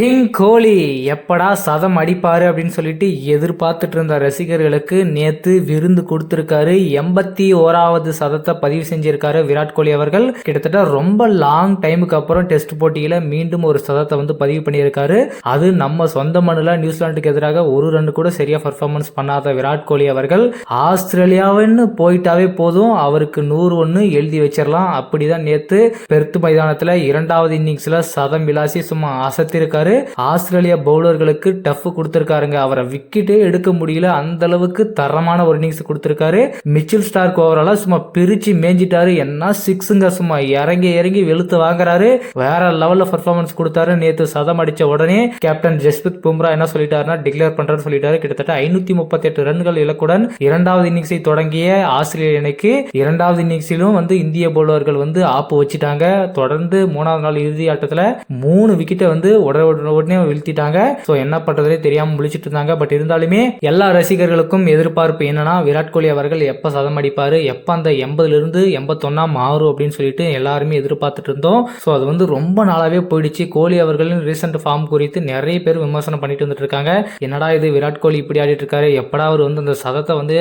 King கோலி எப்படா சதம் அடிப்பாரு அப்படின்னு சொல்லிட்டு எதிர்பார்த்துட்டு இருந்த ரசிகர்களுக்கு நேத்து விருந்து கொடுத்துருக்காரு. எண்பத்தி ஓராவது சதத்தை பதிவு செஞ்சிருக்காரு விராட் கோலி அவர்கள். கிட்டத்தட்ட ரொம்ப லாங் டைமுக்கு அப்புறம் டெஸ்ட் போட்டியில மீண்டும் ஒரு சதத்தை வந்து பதிவு பண்ணியிருக்காரு. அது நம்ம சொந்த மண்ணில் நியூசிலாந்துக்கு எதிராக ஒரு ரன் கூட சரியா பர்ஃபார்மன்ஸ் பண்ணாத விராட் கோலி அவர்கள். ஆஸ்திரேலியாவுன்னு போயிட்டாவே போதும். அவருக்கு நூறு ஒன்று எழுதி வச்சிடலாம் அப்படிதான் நேத்து பெருத்து மைதானத்தில் இரண்டாவது இன்னிங்ஸ்ல சதம் விளாசி சும்மா அசத்திருக்காரு. Australia பவுலர்களுக்கு tough கொடுத்திருக்காருங்க. அவரை விக்கெட்டே எடுக்க முடியல. அந்த அளவுக்கு தரமான ஒரு இன்னிங்ஸ் கொடுத்திருக்காரு. மிச்சில் ஸ்டார்க் ஓவரால சும்மா பிரிச்சு மேஞ்சிட்டாரு. என்ன சிக்ஸுங்க சும்மா இறங்கி இறங்கி வெளுத்து வாங்குறாரு. வேற லெவல்ல பர்ஃபார்மன்ஸ் கொடுத்தாரு. நேத்து சதம் அடிச்ச உடனே கேப்டன் ஜஸ்பித் பும்ரா என்ன சொல்லிட்டாருன்னா டிக்ளேர் பண்றாரு சொல்லிட்டாரு. கிட்டத்தட்ட ஐநூத்தி முப்பத்தி எட்டு ரன்கள் இலக்குடன் இரண்டாவது இன்னிங்ஸை தொடங்கிய ஆஸ்திரேலிய அணிக்கு இரண்டாவது இன்னிங்ஸிலும் வந்து இந்திய பவுலர்கள் வந்து ஆப்பு வச்சுட்டாங்க. தொடர்ந்து மூணாவது நாள் இறுதி ஆட்டத்துல மூணு விக்கெட்டை வந்து உடனே உடனே வீழ்த்திட்டாங்க. ஸோ என்ன பண்ணுறதே தெரியாமல் முழிச்சிட்டு இருந்தாங்க. பட் இருந்தாலுமே எல்லா ரசிகர்களுக்கும் எதிர்பார்ப்பு என்னன்னா விராட் கோலி அவர்கள் எப்போ சதம் அடிப்பார் எப்போ அந்த எண்பதுலேருந்து எண்பத்தொன்னா மாறும் அப்படின்னு சொல்லிட்டு எல்லாருமே எதிர்பார்த்துட்டு இருந்தோம். ஸோ அது வந்து ரொம்ப நாளாகவே போயிடுச்சு. கோலி அவர்களின் ரீசெண்ட் ஃபார்ம் குறித்து நிறைய பேர் விமர்சனம் பண்ணிட்டு வந்துட்டு இருக்காங்க. என்னடா இது விராட் கோலி இப்படி ஆடிட்டு இருக்காரு? எப்படா அவர் வந்து அந்த சதத்தை வந்து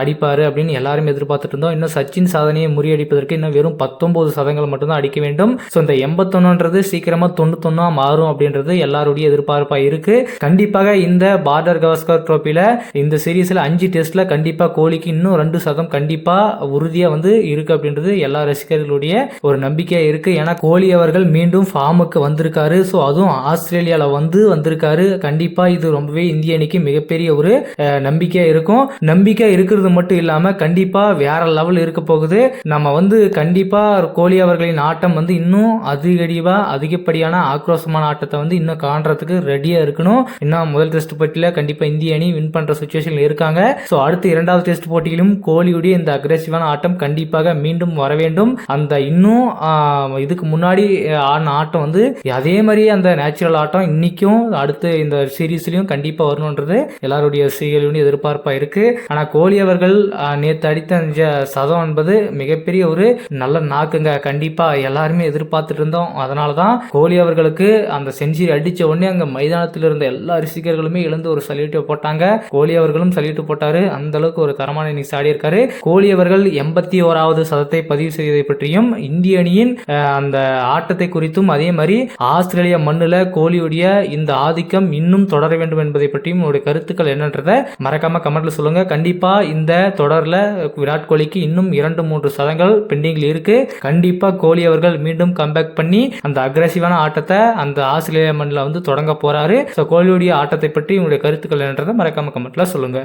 அடிப்பார் அப்படின்னு எல்லாருமே எதிர்பார்த்துட்டு இருந்தோம். இன்னும் சச்சின் சாதனையை முறியடிப்பதற்கு இன்னும் வெறும் பத்தொன்பது சதங்கள் மட்டும்தான் அடிக்க வேண்டும். ஸோ இந்த எண்பத்தொன்னுன்றது சீக்கிரமாக தொண்ணூத்தொன்னா மாறும் அப்படின்றது எல்லாருடைய எதிர்பார்ப்பாக இருக்குது கண்டிப்பாக இந்த பார்டர் கவஸ்கர் ட்ரோப்பியில் இந்த சீரீஸில் அஞ்சு டெஸ்ட்டில் கண்டிப்பாக கோலிக்கு இன்னும் ரெண்டு சதம் கண்டிப்பாக உறுதியாக வந்து இருக்கு அப்படின்றது எல்லா ரசிகர்களுடைய ஒரு நம்பிக்கையாக இருக்குது ஏன்னா கோலி அவர்கள் மீண்டும் ஃபார்முக்கு வந்திருக்காரு. ஸோ அதுவும் ஆஸ்திரேலியாவில் வந்து வந்திருக்காரு. கண்டிப்பாக இது ரொம்பவே இந்திய அணிக்கு மிகப்பெரிய ஒரு நம்பிக்கையாக இருக்கும். நம்பிக்கை இருக்கிறது மட்டும் இல்லாமல் கண்டிப்பாக வேற லெவல் இருக்க போகுது. நம்ம வந்து கண்டிப்பாக கோலி அவர்களின் ஆட்டம் வந்து இன்னும் அதிகடிவாக அதிகப்படியான ஆக்ரோஷமான ஆட்டத்தை வந்து இன்னும் காண்றதுக்கு ரெடியாக இருக்கணும். இன்னும் முதல் டெஸ்ட் போட்டியில் கண்டிப்பாக இந்திய அணி வின் பண்ணுற சுச்சுவேஷனில் இருக்காங்க. ஸோ அடுத்து இரண்டாவது டெஸ்ட் போட்டியிலும் கோலியுடைய இந்த அக்ரெசிவான ஆட்டம் கண்டிப்பாக மீண்டும் வர வேண்டும். அந்த இன்னும் இதுக்கு முன்னாடி ஆடின ஆட்டம் வந்து அதே மாதிரி அந்த நேச்சுரல் ஆட்டம் இன்னைக்கும் அடுத்து இந்த சீரீஸ்லையும் கண்டிப்பாக வரணுன்றது எல்லாருடைய ரசிகர்களுடைய எதிர்பார்ப்பாக இருக்கு. ஆனால் கோலி அவர்கள் நேற்று அடித்த அந்த சதம் என்பது மிகப்பெரிய ஒரு நல்ல நாக்குங்க. கண்டிப்பாக எல்லாருமே எதிர்பார்த்துட்டு இருந்தோம். அதனால தான் கோலி அவர்களுக்கு அந்த செஞ்சுரி அடிச்ச உடனே அங்க மைதானத்தில் இருந்த எல்லா ரசிகர்களுமே எழுந்து ஒரு சல்யூட்டை போட்டாங்க. கோலி அவர்களும் சல்யூட் போட்டாரு. அந்த அளவுக்கு ஒரு தரமான இன்னிங்ஸ் ஆடி இருக்காரு கோலி அவர்கள் எண்பத்தி ஓராவது சதத்தை பதிவு செய்ததை பற்றியும் இந்திய அணியின் அந்த ஆட்டத்தை குறித்தும் அதே மாதிரி ஆஸ்திரேலிய மண்ணில் கோலியுடைய இந்த ஆதிக்கம் இன்னும் தொடர வேண்டும் என்பதை பற்றியும் உங்களுடைய கருத்துக்கள் என்னன்றதை மறக்காம கமெண்ட்ல சொல்லுங்க. கண்டிப்பா இந்த தொடரில் விராட் கோலிக்கு இன்னும் இரண்டு மூன்று சதங்கள் பெண்டிங்கில் இருக்கு. கண்டிப்பா கோலி அவர்கள் மீண்டும் கம்பேக் பண்ணி அந்த அக்ரஸிவான ஆட்டத்தை அந்த ஆஸ்திரேலிய மண்ணில் வந்து தொடங்க போறாரு. ஸோ கோலியுடைய ஆட்டத்தை பற்றி உங்களுடைய கருத்துக்கள் என்றதை மறக்காம கமெண்ட்ல சொல்லுங்க.